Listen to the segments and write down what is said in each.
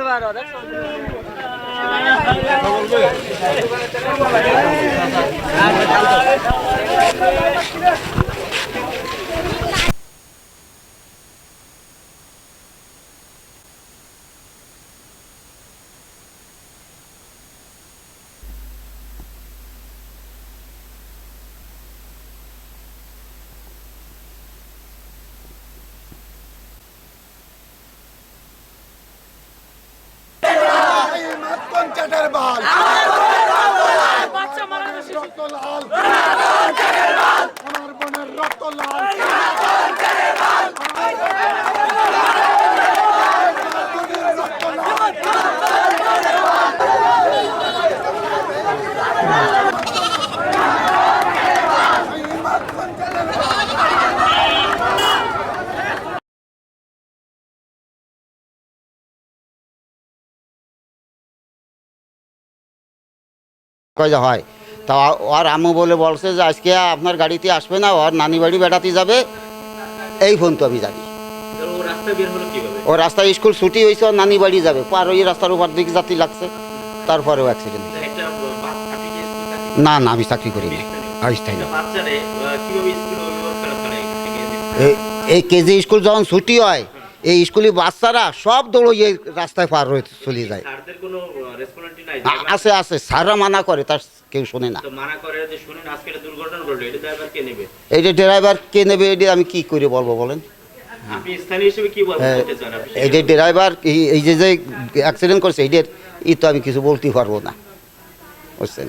আসতে পারো দেখছ কয় হয়। তা ওর আম্মু বলে বলছে যে আজকে আপনার গাড়িতে আসবে না ওর নানি বাড়ি বেড়াতে যাবে। এই ফোন তো আমি জানি। ও রাস্তায় স্কুল ছুটি হয়েছে ওর নানি বাড়ি যাবে। পার ওই রাস্তার উপর দিকে যাতে লাগছে তারপরেও অ্যাক্সিডেন্ট না না আমি চাকরি করি না। এই কেজি স্কুল যখন ছুটি হয় এই স্কুলে বাচ্চারা সব দৌড়িয়ে রাস্তায় পার হয়ে চলে যায়। আছে আছে স্যাররা মানা করে তার কেউ শুনে না। এটা ড্রাইভার কে নেবে? এই যে ড্রাইভার কে নেবে এটি আমি কি করে বলব বলেন? হ্যাঁ, এই যে ড্রাইভার এই- যে যে অ্যাক্সিডেন্ট করছে এইটার ই তো আমি কিছু বলতে পারব না। বুঝছেন?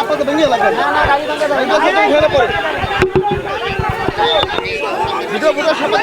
আপনাকে ভেঙে লাগবে না না গাড়ি ভাঙা যাবে ভিডিও ফটো সবাই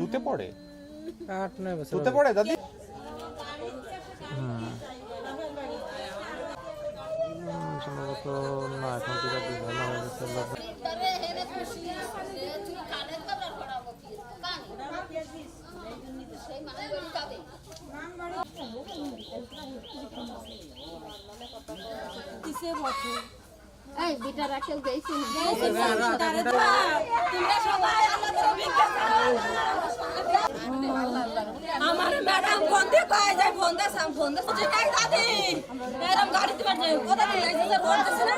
তুতে পড়ে? তুতে পড়ে দাদি? সম্ভবত না। এখন হয়ে গেছে এই গেছে আমার ম্যাডাম ফোন দিয়ে কয় যায়, ফোন দে সাম ফোন দে দাদি, এরকম গাড়িতে পারছে যাই কোথা দিয়ে যাইছে ফোন দিছে না।